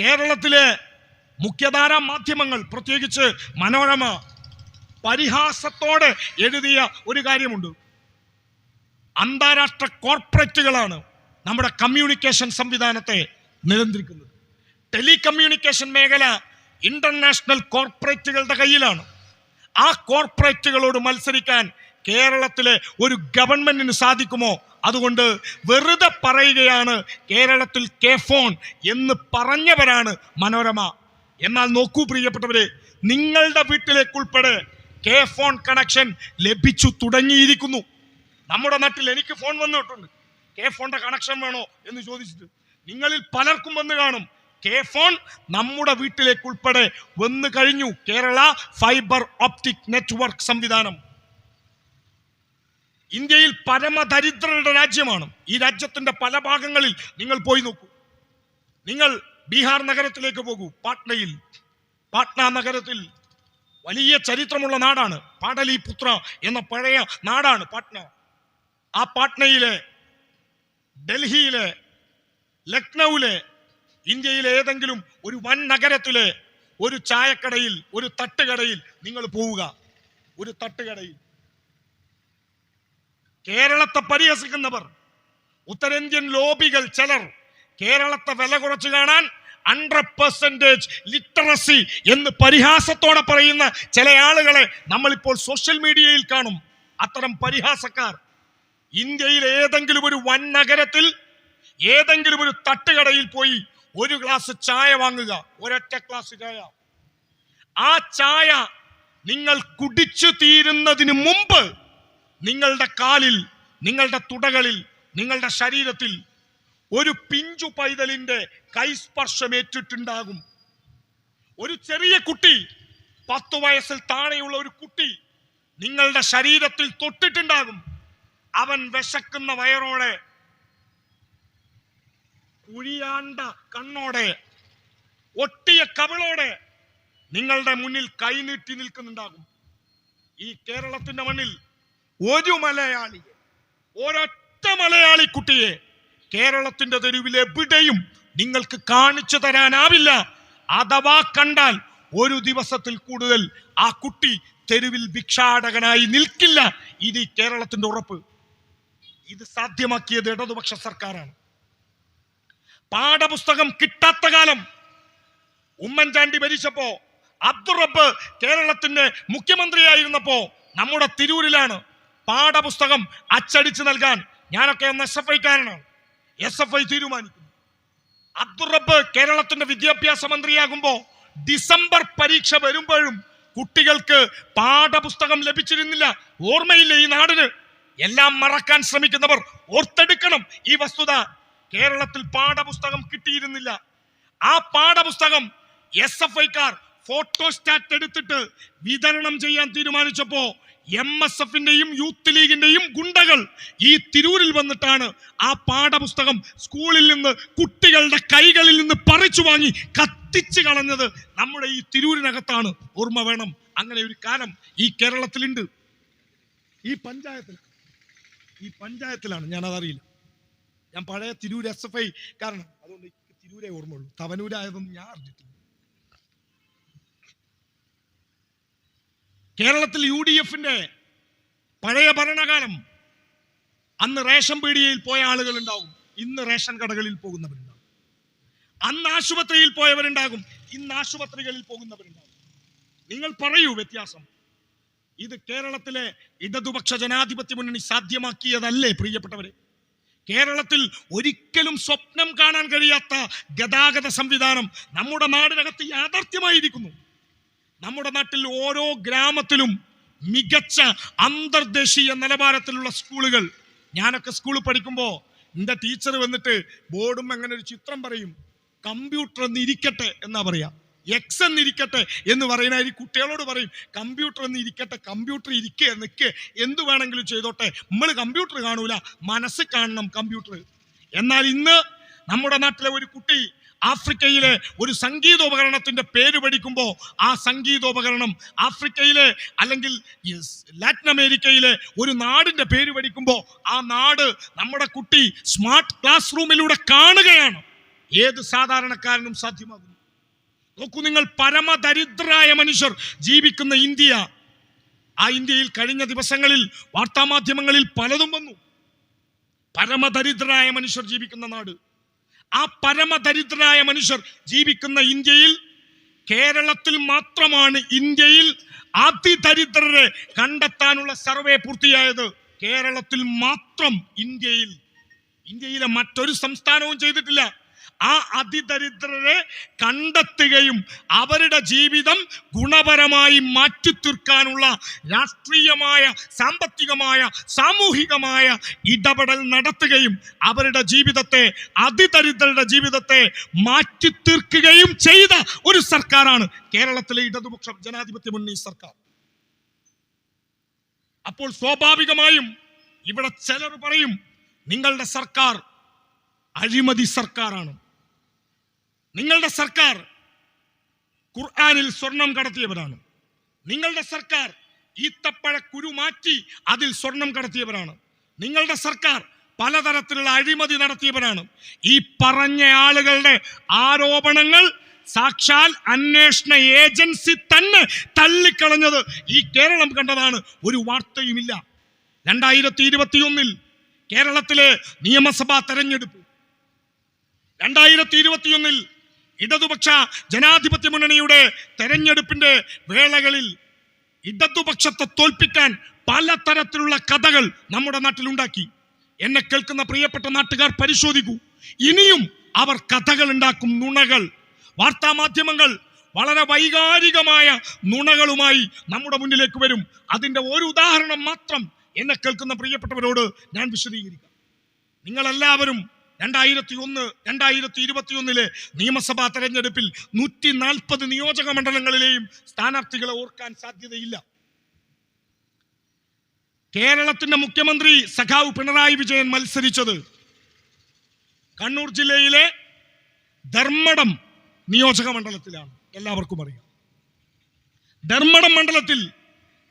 കേരളത്തിലെ മുഖ്യധാര മാധ്യമങ്ങൾ പ്രത്യേകിച്ച് മനോരമ പരിഹാസത്തോടെ എഴുതിയ ഒരു കാര്യമുണ്ട്. അന്താരാഷ്ട്ര കോർപ്പറേറ്റുകളാണ് നമ്മുടെ കമ്മ്യൂണിക്കേഷൻ സംവിധാനത്തെ നിയന്ത്രിക്കുന്നത് ടെലികമ്മ്യൂണിക്കേഷൻ മേഖല ഇന്റർനാഷണൽ കോർപ്പറേറ്റുകളുടെ കയ്യിലാണ്. ആ കോർപ്പറേറ്റുകളോട് മത്സരിക്കാൻ കേരളത്തിലെ ഒരു ഗവൺമെന്റിന് സാധിക്കുമോ അതുകൊണ്ട് വെറുതെ പറയുകയാണ് കേരളത്തിൽ കെ ഫോൺ എന്ന് പറഞ്ഞവരാണ് മനോരമ. എന്നാൽ നോക്കൂ പ്രിയപ്പെട്ടവരെ നിങ്ങളുടെ വീട്ടിലേക്കുൾപ്പെടെ കെ ഫോൺ കണക്ഷൻ ലഭിച്ചു തുടങ്ങിയിരിക്കുന്നു. നമ്മുടെ നാട്ടിൽ എനിക്ക് ഫോൺ വന്നിട്ടുണ്ട് കെ കണക്ഷൻ വേണോ എന്ന് ചോദിച്ചിട്ട്. നിങ്ങളിൽ പലർക്കും വന്ന് കാണും. കെ ഫോൺ നമ്മുടെ വീട്ടിലേക്ക് ഉൾപ്പെടെ വന്നു കഴിഞ്ഞു. കേരള ഫൈബർ ഓപ്റ്റിക് നെറ്റ്വർക്ക് സംവിധാനം. ഇന്ത്യയിൽ പരമദരിദ്രരുടെ രാജ്യമാണ്. ഈ രാജ്യത്തിന്റെ പല ഭാഗങ്ങളിൽ നിങ്ങൾ പോയി നോക്കൂ. നിങ്ങൾ ബീഹാർ നഗരത്തിലേക്ക് പോകൂ. പാട്നയിൽ പാട്ന നഗരത്തിൽ വലിയ ചരിത്രമുള്ള നാടാണ്. പാടലിപുത്ര എന്ന പഴയ നാടാണ് പാട്ന. ആ പാട്നയിലെ ഡൽഹിയിലെ ലക്നൌവിലെ ഇന്ത്യയിലെ ഏതെങ്കിലും ഒരു വൻ നഗരത്തിലെ ഒരു ചായക്കടയിൽ ഒരു തട്ടുകടയിൽ നിങ്ങൾ പോവുക. ഒരു തട്ടുകടയിൽ. കേരളത്തെ പരിഹസിക്കുന്നവർ ഉത്തരേന്ത്യൻ ലോബികൾ ചിലർ കേരളത്തെ വില കുറച്ച് കാണാൻ ഹൺഡ്രഡ് പെർസെന്റേജ് ലിറ്ററസി എന്ന് പരിഹാസത്തോടെ പറയുന്ന ചില ആളുകളെ നമ്മളിപ്പോൾ സോഷ്യൽ മീഡിയയിൽ കാണും. അത്തരം പരിഹാസക്കാർ ഇന്ത്യയിൽ ഏതെങ്കിലും ഒരു വൻ നഗരത്തിൽ ഏതെങ്കിലും ഒരു തട്ടുകടയിൽ പോയി ഒരു ഗ്ലാസ് ചായ വാങ്ങുക ഒരൊറ്റ ഗ്ലാസ് ചായ. ആ ചായ നിങ്ങൾ കുടിച്ചു തീരുന്നതിന് മുമ്പ് നിങ്ങളുടെ കാലിൽ നിങ്ങളുടെ തുടകളിൽ നിങ്ങളുടെ ശരീരത്തിൽ ഒരു പിഞ്ചു പൈതലിന്റെ കൈസ്പർശം ഏറ്റിട്ടുണ്ടാകും. ഒരു ചെറിയ കുട്ടി പത്തു വയസ്സിൽ താഴെയുള്ള ഒരു കുട്ടി നിങ്ങളുടെ ശരീരത്തിൽ തൊട്ടിട്ടുണ്ടാകും. അവൻ വിശക്കുന്ന വയറോടെ കുഴിയാണ്ട കണ്ണോടെ ഒട്ടിയ കവിളോടെ നിങ്ങളുടെ മുന്നിൽ കൈനീട്ടി നിൽക്കുന്നുണ്ടാകും. ഈ കേരളത്തിന്റെ മണ്ണിൽ ഒരു മലയാളിയെ ഒരൊറ്റ മലയാളി കുട്ടിയെ കേരളത്തിന്റെ തെരുവിൽ എവിടെയും നിങ്ങൾക്ക് കാണിച്ചു തരാനാവില്ല. അഥവാ കണ്ടാൽ ഒരു ദിവസത്തിൽ കൂടുതൽ ആ കുട്ടി തെരുവിൽ ഭിക്ഷാടകനായി നിൽക്കില്ല. ഇത് കേരളത്തിന്റെ ഉറപ്പ്. ഇത് സാധ്യമാക്കിയത് ഇടതുപക്ഷ സർക്കാരാണ്. പാഠപുസ്തകം കിട്ടാത്ത കാലം ഉമ്മൻചാണ്ടി ഭരിച്ചപ്പോ അബ്ദുറബ് കേരളത്തിന്റെ മുഖ്യമന്ത്രിയായിരുന്നപ്പോ നമ്മുടെ തിരൂരിലാണ് പാഠപുസ്തകം അച്ചടിച്ച് നൽകാൻ ഞാനൊക്കെ ഒന്ന് എസ് എഫ് ഐക്കാരനാണ് എസ് എഫ് ഐ തീരുമാനിക്കുന്നു. അബ്ദുറബ് കേരളത്തിന്റെ വിദ്യാഭ്യാസ മന്ത്രിയാകുമ്പോ ഡിസംബർ പരീക്ഷ വരുമ്പോഴും കുട്ടികൾക്ക് പാഠപുസ്തകം ലഭിച്ചിരുന്നില്ല. ഓർമ്മയില്ല ഈ നാടിന്. എല്ലാം മറക്കാൻ ശ്രമിക്കുന്നവർ ഓർത്തെടുക്കണം ഈ വസ്തുത. കേരളത്തിൽ പാഠപുസ്തകം കിട്ടിയിരുന്നില്ല. ആ പാഠപുസ്തകം എസ് എഫ് ഐക്കാർ ഫോട്ടോസ്റ്റാറ്റ് എടുത്തിട്ട് വിതരണം ചെയ്യാൻ തീരുമാനിച്ചപ്പോ എം എസ് എഫിന്റെയും യൂത്ത് ലീഗിന്റെയും ഗുണ്ടകൾ ഈ തിരൂരിൽ വന്നിട്ടാണ് ആ പാഠപുസ്തകം സ്കൂളിൽ നിന്ന് കുട്ടികളുടെ കൈകളിൽ നിന്ന് പറിച്ചു വാങ്ങി കത്തിച്ചു കളഞ്ഞത് നമ്മുടെ ഈ തിരൂരിനകത്താണ്. ഓർമ്മ വേണം. അങ്ങനെ ഒരു കാലം ഈ കേരളത്തിലുണ്ട്. ഈ പഞ്ചായത്തിൽ ഈ പഞ്ചായത്തിലാണ് ഞാൻ അതറിയില്ല ഞാൻ പഴയ തിരൂർ എസ് എഫ് ഐ കാരണം അതുകൊണ്ട് തിരൂരെ ഓർമ്മയുള്ളൂ. തവനൂരായതൊന്നും ഞാൻ അറിഞ്ഞിട്ടില്ല. കേരളത്തിൽ യു ഡി എഫിന്റെ പഴയ ഭരണകാലം അന്ന് റേഷൻ പീടികയിൽ പോയ ആളുകൾ ഉണ്ടാകും ഇന്ന് റേഷൻ കടകളിൽ പോകുന്നവരുണ്ടാകും അന്ന് ആശുപത്രിയിൽ പോയവരുണ്ടാകും. ഇന്ന് ആശുപത്രികളിൽ പോകുന്നവരുണ്ടാകും. നിങ്ങൾ പറയൂ വ്യത്യാസം. ഇത് കേരളത്തിലെ ഇടതുപക്ഷ ജനാധിപത്യ മുന്നണി സാധ്യമാക്കിയതല്ലേ പ്രിയപ്പെട്ടവരെ? കേരളത്തിൽ ഒരിക്കലും സ്വപ്നം കാണാൻ കഴിയാത്ത ഗതാഗത സംവിധാനം നമ്മുടെ നാടിനകത്ത് യാഥാർത്ഥ്യമായിരിക്കുന്നു. നമ്മുടെ നാട്ടിൽ ഓരോ ഗ്രാമത്തിലും മികച്ച അന്തർദേശീയ നിലവാരത്തിലുള്ള സ്കൂളുകൾ. ഞാനൊക്കെ സ്കൂളിൽ പഠിക്കുമ്പോൾ എന്റെ ടീച്ചർ വന്നിട്ട് ബോർഡും അങ്ങനെ ഒരു ചിത്രം പറയും. കമ്പ്യൂട്ടർ എന്നിരിക്കട്ടെ എന്നാ പറയാ. എക്സ് എന്നിരിക്കട്ടെ എന്ന് പറയുന്ന ഈ കുട്ടികളോട് പറയും. കമ്പ്യൂട്ടർ എന്ന് ഇരിക്കട്ടെ കമ്പ്യൂട്ടർ ഇരിക്കേ നിൽക്കേ എന്ത് വേണമെങ്കിലും ചെയ്തോട്ടെ. നമ്മൾ കമ്പ്യൂട്ടർ കാണൂല മനസ്സ് കാണണം കമ്പ്യൂട്ടർ. എന്നാൽ ഇന്ന് നമ്മുടെ നാട്ടിലെ ഒരു കുട്ടി ആഫ്രിക്കയിലെ ഒരു സംഗീതോപകരണത്തിന്റെ പേര് പഠിക്കുമ്പോൾ ആ സംഗീതോപകരണം ആഫ്രിക്കയിലെ അല്ലെങ്കിൽ ലാറ്റിൻ അമേരിക്കയിലെ ഒരു നാടിന്റെ പേര് പഠിക്കുമ്പോൾ ആ നാട് നമ്മുടെ കുട്ടി സ്മാർട്ട് ക്ലാസ് റൂമിലൂടെ കാണുകയാണ്. ഏത് സാധാരണക്കാരനും സാധ്യമാകുന്നു. നോക്കൂ നിങ്ങൾ പരമദരിദ്രായ മനുഷ്യർ ജീവിക്കുന്ന ഇന്ത്യ. ആ ഇന്ത്യയിൽ കഴിഞ്ഞ ദിവസങ്ങളിൽ വാർത്താമാധ്യമങ്ങളിൽ പലതും വന്നു. പരമദരിദ്രരായ മനുഷ്യർ ജീവിക്കുന്ന നാട്. ആ പരമദരിദ്രരായ മനുഷ്യർ ജീവിക്കുന്ന ഇന്ത്യയിൽ കേരളത്തിൽ മാത്രമാണ് ഇന്ത്യയിൽ അതിദരിദ്രരെ കണ്ടെത്താനുള്ള സർവേ പൂർത്തിയായത് കേരളത്തിൽ മാത്രം ഇന്ത്യയിൽ. ഇന്ത്യയിലെ മറ്റൊരു സംസ്ഥാനവും ചെയ്തിട്ടില്ല. ആ അതിദരിദ്രരെ കണ്ടെത്തുകയും അവരുടെ ജീവിതം ഗുണപരമായി മാറ്റി തീർക്കാനുള്ള രാഷ്ട്രീയമായ സാമ്പത്തികമായ സാമൂഹികമായ ഇടപെടൽ നടത്തുകയും അവരുടെ ജീവിതത്തെ അതിദരിദ്രരുടെ ജീവിതത്തെ മാറ്റി തീർക്കുകയും ചെയ്ത ഒരു സർക്കാരാണ് കേരളത്തിലെ ഇടതുപക്ഷ ജനാധിപത്യ മുന്നണി സർക്കാർ. അപ്പോൾ സ്വാഭാവികമായും ഇവിടെ ചിലർ പറയും നിങ്ങളുടെ സർക്കാർ അഴിമതി സർക്കാരാണ്. നിങ്ങളുടെ സർക്കാർ ഖുർആാനിൽ സ്വർണം കടത്തിയവരാണ്. നിങ്ങളുടെ സർക്കാർ ഈത്തപ്പഴ കുരു മാറ്റി അതിൽ സ്വർണം കടത്തിയവരാണ്. നിങ്ങളുടെ സർക്കാർ പലതരത്തിലുള്ള അഴിമതി നടത്തിയവരാണ്. ഈ പറഞ്ഞ ആളുകളുടെ ആരോപണങ്ങൾ സാക്ഷാൽ അന്വേഷണ ഏജൻസി തന്നെ തള്ളിക്കളഞ്ഞത് ഈ കേരളം കണ്ടതാണ്. ഒരു വാർത്തയുമില്ല. രണ്ടായിരത്തി ഇരുപത്തിയൊന്നിൽ കേരളത്തിലെ നിയമസഭാ തെരഞ്ഞെടുപ്പ്. രണ്ടായിരത്തി ഇരുപത്തിയൊന്നിൽ ഇടതുപക്ഷ ജനാധിപത്യ മുന്നണിയുടെ തെരഞ്ഞെടുപ്പിന്റെ വേളകളിൽ ഇടതുപക്ഷത്തെ തോൽപ്പിക്കാൻ പലതരത്തിലുള്ള കഥകൾ നമ്മുടെ നാട്ടിൽ ഉണ്ടാക്കി. എന്നെ കേൾക്കുന്ന പ്രിയപ്പെട്ട നാട്ടുകാർ പരിശോധിക്കൂ. ഇനിയും അവർ കഥകൾ ഉണ്ടാക്കും നുണകൾ വാർത്താ മാധ്യമങ്ങൾ വളരെ വൈകാരികമായ നുണകളുമായി നമ്മുടെ മുന്നിലേക്ക് വരും. അതിന്റെ ഒരു ഉദാഹരണം മാത്രം എന്നെ കേൾക്കുന്ന പ്രിയപ്പെട്ടവരോട് ഞാൻ വിശദീകരിക്കാം. നിങ്ങളെല്ലാവരും രണ്ടായിരത്തി ഒന്ന് രണ്ടായിരത്തി ഇരുപത്തി ഒന്നിലെ നിയമസഭാ തെരഞ്ഞെടുപ്പിൽ നൂറ്റി നാൽപ്പത് നിയോജക മണ്ഡലങ്ങളിലെയും സ്ഥാനാർത്ഥികളെ ഓർക്കാൻ സാധ്യതയില്ല. കേരളത്തിന്റെ മുഖ്യമന്ത്രി സഖാവ് പിണറായി വിജയൻ മത്സരിച്ചത് കണ്ണൂർ ജില്ലയിലെ ധർമ്മടം നിയോജക മണ്ഡലത്തിലാണ്. എല്ലാവർക്കും അറിയാം. ധർമ്മടം മണ്ഡലത്തിൽ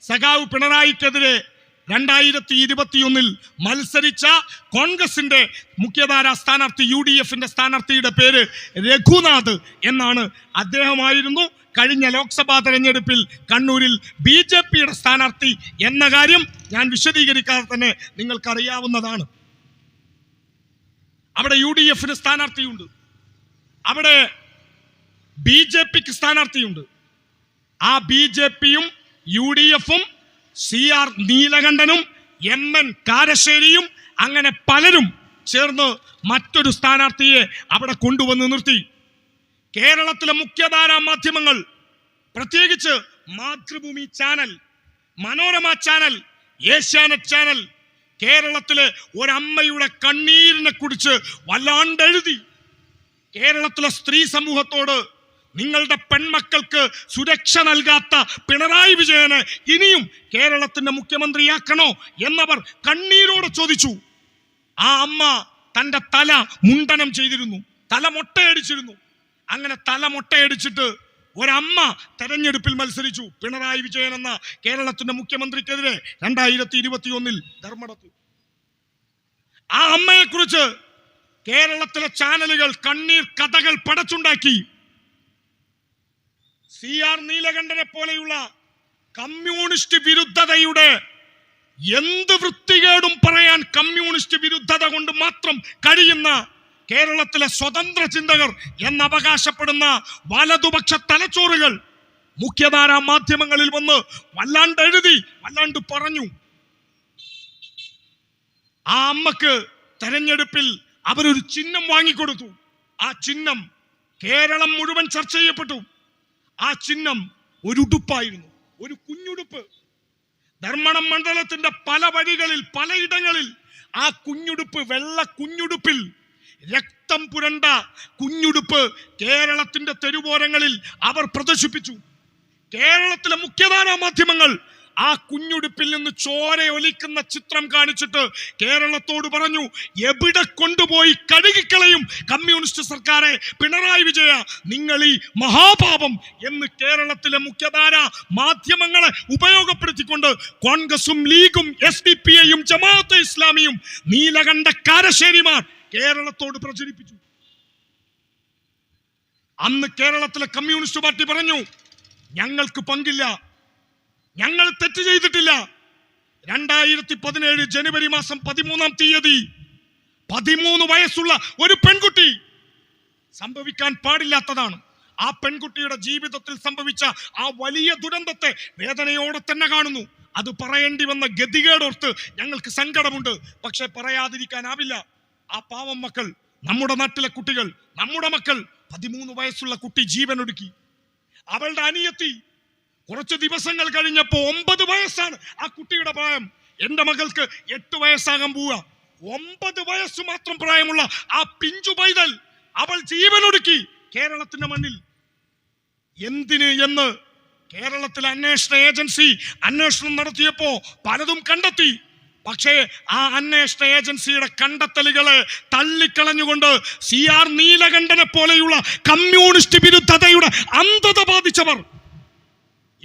സഖാവ് പിണറായിക്കെതിരെ രണ്ടായിരത്തി ഇരുപത്തിയൊന്നിൽ മത്സരിച്ച കോൺഗ്രസിന്റെ മുഖ്യധാര സ്ഥാനാർത്ഥി യു ഡി എഫിന്റെ സ്ഥാനാർത്ഥിയുടെ പേര് രഘുനാഥ് എന്നാണ് അദ്ദേഹമായിരുന്നു കഴിഞ്ഞ ലോക്സഭാ തെരഞ്ഞെടുപ്പിൽ കണ്ണൂരിൽ ബി ജെ പിയുടെ സ്ഥാനാർത്ഥി എന്ന കാര്യം ഞാൻ വിശദീകരിക്കാതെ തന്നെ നിങ്ങൾക്കറിയാവുന്നതാണ്. അവിടെ യു ഡി എഫിന് സ്ഥാനാർത്ഥിയുണ്ട്. അവിടെ ബി ജെ പിക്ക് സ്ഥാനാർത്ഥിയുണ്ട്. ആ ബി ജെ പിയും യു ഡി എഫും സി ആർ നീലകണ്ഠനും എം എൻ കാരശ്ശേരിയും അങ്ങനെ പലരും ചേർന്ന് മറ്റൊരു സ്ഥാനാർത്ഥിയെ അവിടെ കൊണ്ടുവന്ന് നിർത്തി. കേരളത്തിലെ മുഖ്യധാരാ മാധ്യമങ്ങൾ പ്രത്യേകിച്ച് Mathrubhumi channel Manorama channel Asianet channel കേരളത്തിലെ ഒരമ്മയുടെ കണ്ണീരിനെ കുറിച്ച് വല്ലാണ്ടെഴുതി. കേരളത്തിലെ സ്ത്രീ സമൂഹത്തോട് നിങ്ങളുടെ പെൺമക്കൾക്ക് സുരക്ഷ നൽകാത്ത പിണറായി വിജയന് ഇനിയും കേരളത്തിന്റെ മുഖ്യമന്ത്രിയാക്കണോ എന്നവർ കണ്ണീരോടെ ചോദിച്ചു. ആ അമ്മ തന്റെ തല മുണ്ടനം ചെയ്തിരുന്നു. തല മൊട്ടയടിച്ചിരുന്നു. അങ്ങനെ തല മൊട്ടയടിച്ചിട്ട് ഒരമ്മ തെരഞ്ഞെടുപ്പിൽ മത്സരിച്ചു. പിണറായി വിജയൻ എന്ന കേരളത്തിന്റെ മുഖ്യമന്ത്രിക്കെതിരെ രണ്ടായിരത്തി ഇരുപത്തി ഒന്നിൽ ധർമ്മടത്തു. ആ അമ്മയെക്കുറിച്ച് കേരളത്തിലെ ചാനലുകൾ കണ്ണീർ കഥകൾ പടച്ചുണ്ടാക്കി. സി ആർ നീലകണ്ഠനെ പോലെയുള്ള കമ്മ്യൂണിസ്റ്റ് വിരുദ്ധതയുടെ എന്ത് വൃത്തികേടും പറയാൻ കമ്മ്യൂണിസ്റ്റ് വിരുദ്ധത കൊണ്ട് മാത്രം കഴിയുന്ന കേരളത്തിലെ സ്വതന്ത്ര ചിന്തകർ എന്നവകാശപ്പെടുന്ന വലതുപക്ഷ തലച്ചോറുകൾ മുഖ്യധാരാ മാധ്യമങ്ങളിൽ വന്ന് വല്ലാണ്ട് എഴുതി വല്ലാണ്ട് പറഞ്ഞു. ആ അമ്മയ്ക്ക് തെരഞ്ഞെടുപ്പിൽ അവരൊരു ചിഹ്നം വാങ്ങിക്കൊടുത്തു. ആ ചിഹ്നം കേരളം മുഴുവൻ ചർച്ച ചെയ്യപ്പെട്ടു. ആ ചിഹ്നം ഒരു ഉടുപ്പായിരുന്നു ഒരു കുഞ്ഞുടുപ്പ്. ധർമ്മടം മണ്ഡലത്തിന്റെ പല വഴികളിൽ പലയിടങ്ങളിൽ ആ കുഞ്ഞുടുപ്പ് വെള്ള കുഞ്ഞുടുപ്പിൽ രക്തം പുരണ്ട കുഞ്ഞുടുപ്പ് കേരളത്തിന്റെ തെരുവോരങ്ങളിൽ അവർ പ്രദർശിപ്പിച്ചു. കേരളത്തിലെ മുഖ്യധാരാ മാധ്യമങ്ങൾ ആ കുഞ്ഞുടുപ്പിൽ നിന്ന് ചോര ഒലിക്കുന്ന ചിത്രം കാണിച്ചിട്ട് കേരളത്തോട് പറഞ്ഞു എവിടെ കൊണ്ടുപോയി കഴുകിക്കളയും കമ്മ്യൂണിസ്റ്റ് സർക്കാരെ? പിണറായി വിജയ നിങ്ങൾ ഈ മഹാപാപം എന്ന് കേരളത്തിലെ മുഖ്യധാര മാധ്യമങ്ങളെ ഉപയോഗപ്പെടുത്തിക്കൊണ്ട് കോൺഗ്രസും ലീഗും എസ് ഡി പി ഐയും ജമാഅത്ത് ഇസ്ലാമിയും നീലകണ്ഠ കാരശ്ശേരിമാർ കേരളത്തോട് പ്രചരിപ്പിച്ചു. അന്ന് കേരളത്തിലെ കമ്മ്യൂണിസ്റ്റ് പാർട്ടി പറഞ്ഞു ഞങ്ങൾക്ക് പങ്കില്ല ഞങ്ങൾ തെറ്റ് ചെയ്തിട്ടില്ല. രണ്ടായിരത്തി പതിനേഴ് ജനുവരി മാസം പതിമൂന്നാം തീയതി പതിമൂന്ന് വയസ്സുള്ള ഒരു പെൺകുട്ടി സംഭവിക്കാൻ പാടില്ലാത്തതാണ്. ആ പെൺകുട്ടിയുടെ ജീവിതത്തിൽ സംഭവിച്ച ആ വലിയ ദുരന്തത്തെ വേദനയോടെ തന്നെ കാണുന്നു. അത് പറയേണ്ടി വന്ന ഗതികേടോർത്ത് ഞങ്ങൾക്ക് സങ്കടമുണ്ട്. പക്ഷെ പറയാതിരിക്കാനാവില്ല. ആ പാവം മക്കൾ നമ്മുടെ നാട്ടിലെ കുട്ടികൾ നമ്മുടെ മക്കൾ പതിമൂന്ന് വയസ്സുള്ള കുട്ടി ജീവനൊടുക്കി. അവളുടെ അനിയത്തി കുറച്ച് ദിവസങ്ങൾ കഴിഞ്ഞപ്പോ ഒമ്പത് വയസ്സാണ് ആ കുട്ടിയുടെ പ്രായം. എന്റെ മകൾക്ക് എട്ട് വയസ്സാകാൻ പോവുക. ഒമ്പത് വയസ്സ് മാത്രം പ്രായമുള്ള ആ പിഞ്ചു പൈതൽ അവൾ ജീവനൊടുക്കി കേരളത്തിന്റെ മണ്ണിൽ. എന്തിന് എന്ന് കേരളത്തിലെ അന്വേഷണ ഏജൻസി അന്വേഷണം നടത്തിയപ്പോ പലതും കണ്ടെത്തി. പക്ഷേ ആ അന്വേഷണ ഏജൻസിയുടെ കണ്ടെത്തലുകളെ തള്ളിക്കളഞ്ഞുകൊണ്ട് സി ആർ നീലകണ്ഠനെ പോലെയുള്ള കമ്മ്യൂണിസ്റ്റ് വിരുദ്ധതയുടെ അന്ധത ബാധിച്ചവർ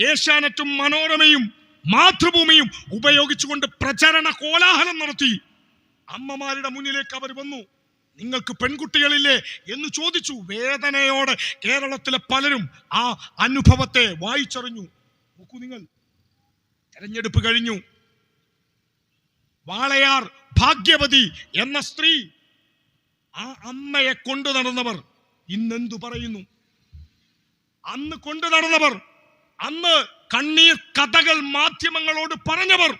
ഏഷ്യാനെറ്റും മനോരമയും മാതൃഭൂമിയും ഉപയോഗിച്ചുകൊണ്ട് പ്രചരണ കോലാഹലം നടത്തി. അമ്മമാരുടെ മുന്നിലേക്ക് അവർ വന്നു. നിങ്ങൾക്ക് പെൺകുട്ടികളില്ലേ എന്ന് ചോദിച്ചു. വേദനയോടെ കേരളത്തിലെ പലരും ആ അനുഭവത്തെ വായിച്ചറിഞ്ഞു. നോക്കൂ നിങ്ങൾ. തെരഞ്ഞെടുപ്പ് കഴിഞ്ഞു. വാളയാർ ഭാഗ്യവതി എന്ന സ്ത്രീ ആ അമ്മയെ കൊണ്ടു നടന്നവർ ഇന്നെന്തു പറയുന്നു? അന്ന് കൊണ്ടു നടന്നവർ അന്ന് കണ്ണീർ കഥകൾ മാധ്യമങ്ങളോട് പറഞ്ഞവർ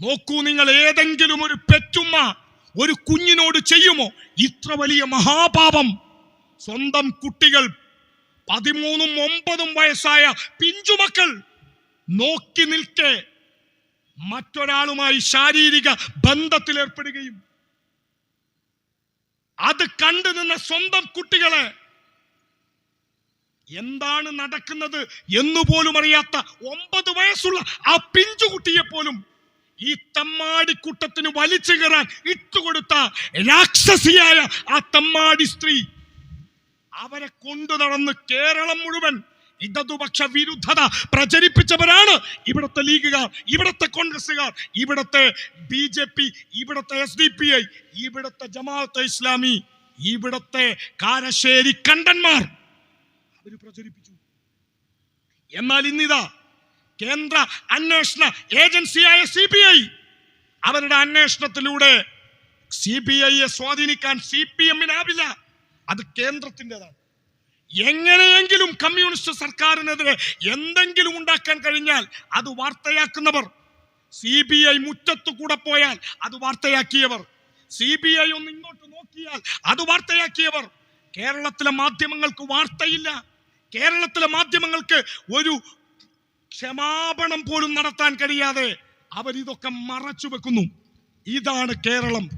നോക്കൂ നിങ്ങൾ ഏതെങ്കിലും ഒരു പെറ്റുമ്മ ഒരു കുഞ്ഞിനോട് ചെയ്യുമോ? ഇത്ര വലിയ മഹാപാപം. സ്വന്തം കുട്ടികൾ പതിമൂന്നും ഒമ്പതും വയസ്സായ പിഞ്ചുമക്കൾ നോക്കി നിൽക്കെ മറ്റൊരാളുമായി ശാരീരിക ബന്ധത്തിലേർപ്പെടുകയും അത് കണ്ടു നിന്ന സ്വന്തം കുട്ടികളെ എന്താണ് നടക്കുന്നത് എന്ന് പോലും അറിയാത്ത ഒമ്പത് വയസ്സുള്ള ആ പിഞ്ചുകുട്ടിയെ പോലും ഈ തമ്മാടി തമ്മാടിക്കൂട്ടത്തിന് വലിച്ചു കയറാൻ ഇട്ടുകൊടുത്ത രാക്ഷസിയായ ആ തമ്മാടി സ്ത്രീ അവരെ കൊണ്ടു നടന്ന് കേരളം മുഴുവൻ ഇടതുപക്ഷ വിരുദ്ധത പ്രചരിപ്പിച്ചവരാണ് ഇവിടുത്തെ ലീഗുകാർ ഇവിടുത്തെ കോൺഗ്രസുകാർ ഇവിടുത്തെ ബി ജെ പി ഇവിടുത്തെ എസ് ഡി പി ഐ ഇവിടുത്തെ ജമാഅത്തെ ഇസ്ലാമി ഇവിടുത്തെ കാരശ്ശേരി കണ്ടന്മാർ. അവർ പ്രചരിപ്പിച്ചു. എന്നാൽ ഇന്നിതാ കേന്ദ്ര അന്വേഷണ ഏജൻസിയായ സി ബി ഐ അവരുടെ അന്വേഷണത്തിലൂടെ സി ബി ഐയെ സ്വാധീനിക്കാൻ സി പി എമ്മിനാവില്ല. അത് കേന്ദ്രത്തിന്റെതാണ്. എങ്ങനെയെങ്കിലും കമ്മ്യൂണിസ്റ്റ് സർക്കാരിനെതിരെ എന്തെങ്കിലും ഉണ്ടാക്കാൻ കഴിഞ്ഞാൽ അത് വാർത്തയാക്കുന്നവർ സി ബി ഐ മുറ്റത്തു കൂടെ പോയാൽ അത് വാർത്തയാക്കിയവർ സി ബി ഐ ഒന്ന് ഇങ്ങോട്ട് നോക്കിയാൽ അത് വാർത്തയാക്കിയവർ. കേരളത്തിലെ മാധ്യമങ്ങൾക്ക് വാർത്തയില്ല. കേരളത്തിലെ മാധ്യമങ്ങൾക്ക് ഒരു ക്ഷമാപണം പോലും നടത്താൻ കഴിയാതെ അവരിതൊക്കെ മറച്ചു വെക്കുന്നു. ഇതാണ് കേരളം.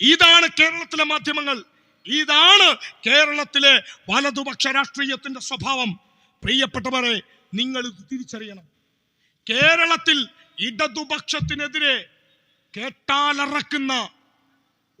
ഇതാണ് കേരളത്തിലെ മാധ്യമങ്ങൾ. ഇതാണ് കേരളത്തിലെ വലതുപക്ഷ രാഷ്ട്രീയത്തിന്റെ സ്വഭാവം. പ്രിയപ്പെട്ടവരെ നിങ്ങൾ തിരിച്ചറിയണം. കേരളത്തിൽ ഇടതുപക്ഷത്തിനെതിരെ കേട്ടാലറക്കുന്ന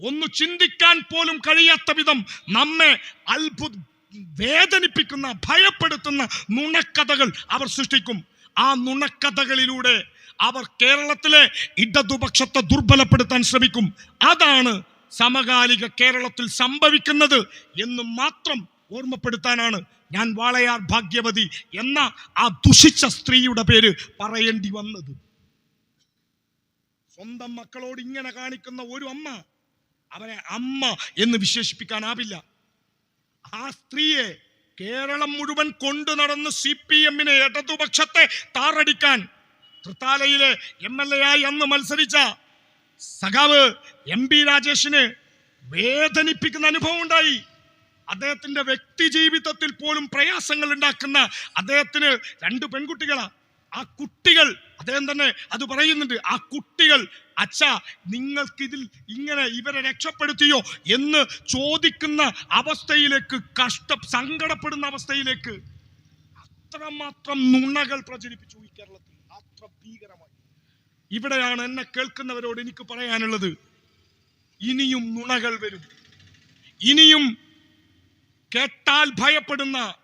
ഒന്ന് ചിന്തിക്കാൻ പോലും കഴിയാത്ത വിധം നമ്മെ അത്ഭുത വേദനിപ്പിക്കുന്ന ഭയപ്പെടുത്തുന്ന നുണക്കഥകൾ അവർ സൃഷ്ടിക്കും. ആ നുണക്കഥകളിലൂടെ അവർ കേരളത്തിലെ ഇടതുപക്ഷത്തെ ദുർബലപ്പെടുത്താൻ ശ്രമിക്കും. അതാണ് സമകാലിക കേരളത്തിൽ സംഭവിക്കുന്നത് എന്ന് മാത്രം ഓർമ്മപ്പെടുത്താനാണ് ഞാൻ വാളയാർ ഭാഗ്യവതി എന്ന ആ ദുഷിച്ച സ്ത്രീയുടെ പേര് പറയേണ്ടി വന്നത്. സ്വന്തം മക്കളോട് ഇങ്ങനെ കാണിക്കുന്ന ഒരു അമ്മ അവരെ അമ്മ എന്ന് വിശേഷിപ്പിക്കാനാവില്ല. ആ സ്ത്രീയെ കേരളം മുഴുവൻ കൊണ്ടു നടന്ന് സി പി എമ്മിനെ ഇടതുപക്ഷത്തെ താറടിക്കാൻ തൃത്താലയിലെ എം എൽ എ ആയി അന്ന് മത്സരിച്ച സഖാവ് എം പി രാജേഷിന് വേദനിപ്പിക്കുന്ന അനുഭവം ഉണ്ടായി. അദ്ദേഹത്തിന്റെ വ്യക്തി ജീവിതത്തിൽ പോലും പ്രയാസങ്ങൾ ഉണ്ടാക്കുന്ന അദ്ദേഹത്തിന് രണ്ട് പെൺകുട്ടികളാ. ആ കുട്ടികൾ അദ്ദേഹം തന്നെ അത് പറയുന്നുണ്ട് ആ കുട്ടികൾ അച്ഛ നിങ്ങൾക്കിതിൽ ഇങ്ങനെ ഇവരെ രക്ഷപ്പെടുത്തിയോ? എന്ന് ചോദിക്കുന്ന അവസ്ഥയിലേക്ക് കഷ്ട സങ്കടപ്പെടുന്ന അവസ്ഥയിലേക്ക് അത്രമാത്രം നുണകൾ പ്രചരിപ്പിച്ചു ഈ കേരളത്തിൽ. അത്ര ഭീകരമായി. ഇവിടെയാണ് എന്നെ കേൾക്കുന്നവരോട് എനിക്ക് പറയാനുള്ളത് ഇനിയും നുണകൾ വരും. ഇനിയും കേട്ടാൽ ഭയപ്പെടുന്ന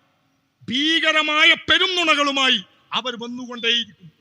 ഭീകരമായ പെരും നുണകളുമായി അവർ വന്നുകൊണ്ടേയിരിക്കും.